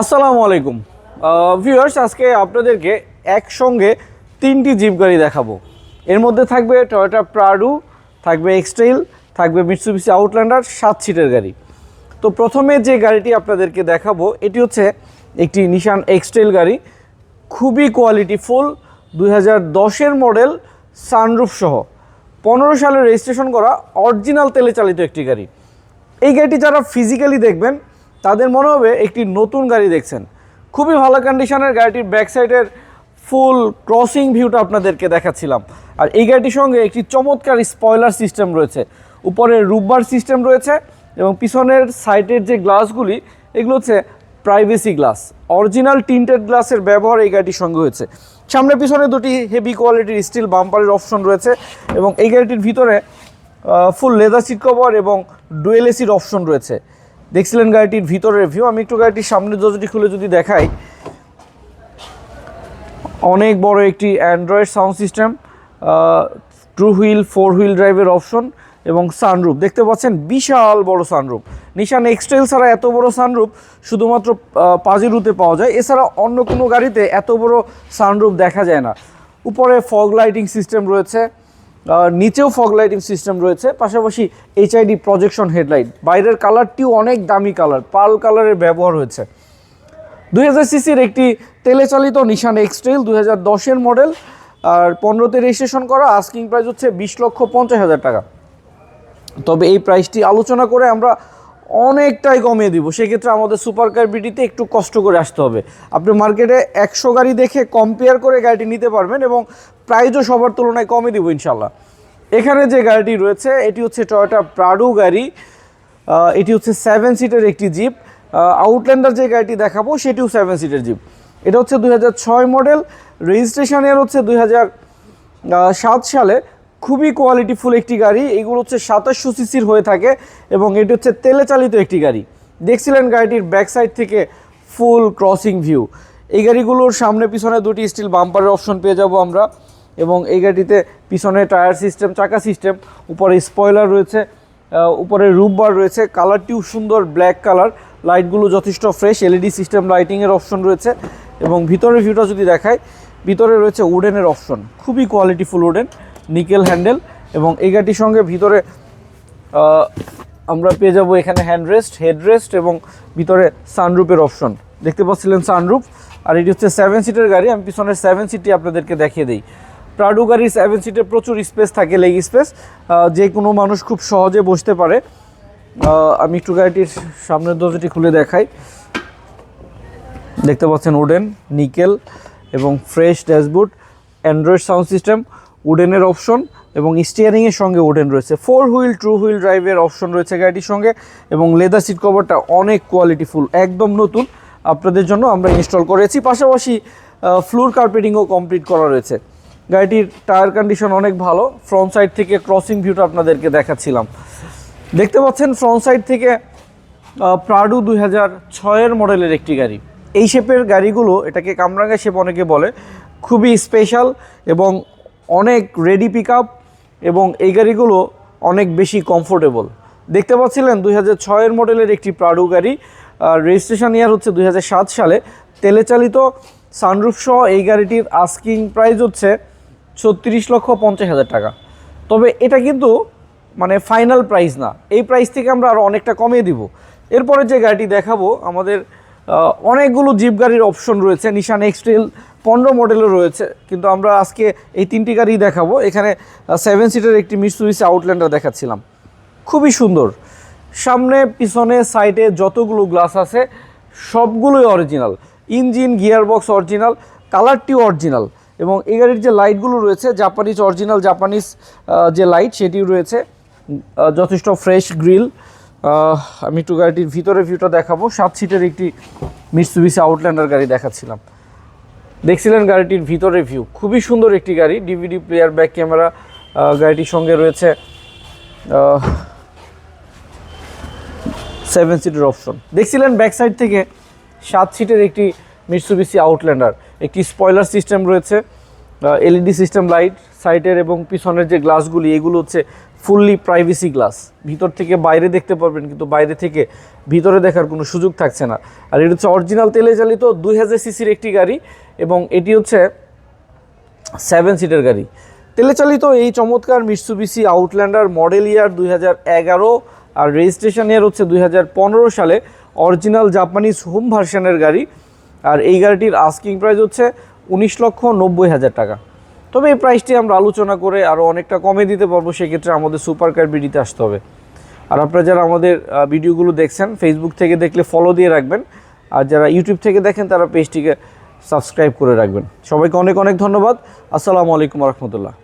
আসসালামু আলাইকুম। ভিউয়ার্স আজকে আপনাদেরকে একসঙ্গে তিনটি জিপ গাড়ি দেখাবো। এর মধ্যে থাকবে টয়োটা প্রাডু থাকবে এক্সট্রেল থাকবে মিটসুবিসি আউটল্যান্ডার সাত সিটের গাড়ি। তো প্রথমে যে গাড়িটি আপনাদেরকে দেখাবো, এটি হচ্ছে একটি নিশান এক্সট্রেল গাড়ি। খুবই কোয়ালিটিফুল দুই হাজার দশের মডেল সানরুফ সহ। পনেরো সালে রেজিস্ট্রেশন করা অরিজিনাল তেলে চালিত একটি গাড়ি। এই গাড়িটি যারা ফিজিক্যালি দেখবেন তাদের মনে হবে একটি নতুন গাড়ি দেখছেন। খুবই ভালো কন্ডিশনের গাড়িটির ব্যাক সাইডের ফুল ক্রসিং ভিউটা আপনাদেরকে দেখাচ্ছিলাম। আর এই গাড়িটির সঙ্গে একটি চমৎকার স্পয়লার সিস্টেম রয়েছে। উপরে রুববার সিস্টেম রয়েছে এবং পিছনের সাইডের যে গ্লাসগুলি এগুলো হচ্ছে প্রাইভেসি গ্লাস অরিজিনাল টিন্টেড গ্লাসের ব্যবহার এই গাড়িটির সঙ্গে হয়েছে। সামনে পিছনে দুটি হেভি কোয়ালিটির স্টিল বাম্পারের অপশন রয়েছে এবং এই গাড়িটির ভিতরে ফুল লেদার সিট কভার এবং ডুয়েল এসির অপশন রয়েছে। দেখছিলেন গাড়িটির ভিতরের ভিউ আমি একটু গাড়িটির সামনের দরজাটি খুলে যদি দেখাই। অনেক বড় একটি android sound system two wheel four wheel ড্রাইভের অপশন এবং সানরুফ দেখতে পাচ্ছেন বিশাল বড় সানরুফ নিশান এক্সটেল ছাড়া এত বড় সানরুফ শুধুমাত্র পাজিরুতে পাওয়া যায়। এছাড়া অন্য কোনো গাড়িতে এত বড় সানরুফ দেখা যায় না। উপরে ফগ লাইটিং সিস্টেম রয়েছে। নিচেও ফগ লাইটিং সিস্টেম রয়েছে, পাশাপাশি এইচআইডি প্রজেকশন হেডলাইট বাইরের কালারটিও অনেক দামি কালার পাল কালারের ব্যবহার হয়েছে। দুই হাজার সিসির একটি তেলে চালিত নিশান এক্সট্রেল দুই হাজার দশের মডেল আর পনেরোতে রেজিস্ট্রেশন করা আস্কিং প্রাইস হচ্ছে বিশ লক্ষ পঞ্চাশ হাজার টাকা। তবে এই প্রাইসটি আলোচনা করে আমরা অনেকটাই কমিয়ে দিব। সেক্ষেত্রে আমাদের সুপার কার একটু কষ্ট করে আসতে হবে। আপনি মার্কেটে একশো গাড়ি দেখে কম্পেয়ার করে গাড়িটি নিতে পারবেন এবং প্রাইসও সবার তুলনায় কমে দিব ইনশাল্লাহ এখানে যে গাড়িটি রয়েছে, এটি হচ্ছে টয়োটা প্রাডু গাড়ি। এটি হচ্ছে সেভেন সিটের একটি জিপ আউটল্যান্ডার যে গাড়িটি দেখাবো, সেটিও সেভেন সিটের জিপ এটা হচ্ছে দুই হাজার ছয় মডেল রেজিস্ট্রেশন ইয়ার হচ্ছে দুই সাত সালে। খুবই কোয়ালিটিফুল একটি গাড়ি। এগুলো হচ্ছে সাতাশশো সিসির হয়ে থাকে এবং এটি হচ্ছে তেলে চালিত একটি গাড়ি। দেখছিলেন গাড়িটির ব্যাক সাইড থেকে ফুল ক্রসিং ভিউ এই গাড়িগুলোর সামনে পিছনে দুটি স্টিল বাম্পারের অপশন পেয়ে যাব আমরা। এবং এই গাড়িতে পিছনে টায়ার সিস্টেম, চাকা সিস্টেম, উপরে স্পয়লার রয়েছে উপরে রুফ বার রয়েছে কালারটিও সুন্দর ব্ল্যাক কালার লাইটগুলো যথেষ্ট ফ্রেশ এলইডি সিস্টেম লাইটিংয়ের অপশন রয়েছে এবং ভিতরের ভিউটা যদি দেখায় ভিতরে রয়েছে উডেনের অপশন খুবই কোয়ালিটিফুল উডেন নিকেল হ্যান্ডেল এবং এই গাড়িটির সঙ্গে ভিতরে আমরা পেয়ে যাব এখানে হ্যান্ডরেস্ট হেডরেস্ট এবং ভিতরে সানরুফের অপশন দেখতে পাচ্ছিলেন সানরুফ আর এটি হচ্ছে সেভেন সিটের গাড়ি, আমি পিছনের সেভেন সিটটি আপনাদেরকে দেখিয়ে দিই। প্রাডু গাড়ির সেভেন সিটে প্রচুর স্পেস থাকে লেগ স্পেস যে কোনো মানুষ খুব সহজে বসতে পারে। আমি একটু গাড়িটির সামনের দরজাটি খুলে দেখাই। দেখতে পাচ্ছেন উডেন নিকেল এবং fresh dashboard android sound system উডেনের option এবং স্টিয়ারিংয়ের সঙ্গে উডেন রয়েছে। ফোর হুইল ট্রু হুইল ড্রাইভের অপশন রয়েছে গাড়িটির সঙ্গে এবং লেদার সিট কভারটা অনেক কোয়ালিটিফুল একদম নতুন। আপনাদের জন্য আমরা ইনস্টল করেছি। পাশাপাশি ফ্লোর কার্পেটিংও কমপ্লিট করা রয়েছে। গাড়িটির টায়ার কন্ডিশন অনেক ভালো। ফ্রন্ট সাইড থেকে ক্রসিং ভিউটা আপনাদেরকে দেখাচ্ছিলাম। দেখতে পাচ্ছেন ফ্রন্ট সাইড থেকে প্রাডু দুই হাজার ছয়ের মডেলের একটি গাড়ি। এই শেপের গাড়িগুলো, এটাকে কামরাঙ্গা শেপ অনেকে বলে, খুবই স্পেশাল এবং অনেক রেডি পিক এবং এই গাড়িগুলো অনেক বেশি কমফোর্টেবল দেখতে পাচ্ছিলেন দুই হাজার ছয়ের মডেলের একটি প্রাডু গাড়ি। রেজিস্ট্রেশন ইয়ার হচ্ছে দুই হাজার সাত সালে। তেলে চালিত সানরুফ সহ এই গাড়িটির আস্কিং প্রাইস হচ্ছে ছত্রিশ লক্ষ পঞ্চাশ হাজার টাকা। তবে এটা কিন্তু মানে ফাইনাল প্রাইস না। এই প্রাইস থেকে আমরা আরও অনেকটা কমিয়ে দিব। এরপরে যে গাড়িটি দেখাবো, আমাদের অনেকগুলো জিপ গাড়ির অপশন রয়েছে। নিশান এক্সট্রেল পনেরো মডেলও রয়েছে। কিন্তু আমরা আজকে এই তিনটি গাড়ি দেখাবো। এখানে সেভেন সিটের একটি মিসুইসি আউটল্যান্ডার দেখাচ্ছিলাম। খুবই সুন্দর। সামনে, পিছনে সাইডে যতগুলো গ্লাস আছে, সবগুলোই অরিজিনাল ইঞ্জিন গিয়ারবক্স অরিজিনাল কালারটিও অরিজিনাল এবং এই গাড়ির যে লাইটগুলো রয়েছে জাপানিজ অরিজিনাল জাপানিজ যে লাইট সেটিও রয়েছে যথেষ্ট ফ্রেশ গ্রিল আমি একটু গাড়িটির ভিতরে ভিউটা দেখাবো। সাত সিটের একটি মিটসুবিসি আউটল্যান্ডার গাড়ি দেখাচ্ছিলাম। দেখছিলেন গাড়িটির ভিতরে ভিউ খুবই সুন্দর একটি গাড়ি ডিভিডি প্লেয়ার ব্যাক ক্যামেরা গাড়িটির সঙ্গে রয়েছে সেভেন সিটের অপশন দেখছিলেন ব্যাক সাইড থেকে সাত সিটের একটি মিটসুবিসি আউটল্যান্ডার একটি স্পয়লার সিস্টেম রয়েছে এলইডি সিস্টেম লাইট সাইডের এবং পিছনের যে গ্লাসগুলি এগুলো হচ্ছে ফুললি প্রাইভেসি গ্লাস ভিতর থেকে বাইরে দেখতে পারবেন, কিন্তু বাইরে থেকে ভিতরে দেখার কোনো সুযোগ থাকছে না। আর এটা হচ্ছে অরিজিনাল তেলে চালিত দুই হাজার সিসির একটি গাড়ি এবং এটি হচ্ছে সেভেন সিটের গাড়ি। তেলে চালিত এই চমৎকার মিটসুবিসি আউটল্যান্ডার মডেল ইয়ার দুই হাজার এগারো আর রেজিস্ট্রেশন ইয়ার হচ্ছে দুই হাজার পনেরো সালে। অরিজিনাল জাপানিজ হোম ভার্সনের গাড়ি। আর এই গাড়িটির আস্কিং প্রাইস হচ্ছে উনিশ লক্ষ নব্বই হাজার টাকা। তবে এই প্রাইসটি আমরা আলোচনা করে আরও অনেকটা কমে দিতে পারব, সেক্ষেত্রে আমাদের সুপার কার বিডিতে আসতে হবে। আর আপনারা যারা আমাদের ভিডিওগুলো দেখছেন ফেসবুক থেকে দেখলে ফলো দিয়ে রাখবেন। আর যারা ইউটিউব থেকে দেখেন, তারা পেজটিকে সাবস্ক্রাইব করে রাখবেন। সবাইকে অনেক অনেক ধন্যবাদ। আসসালামু আলাইকুম রহমতুল্লাহ।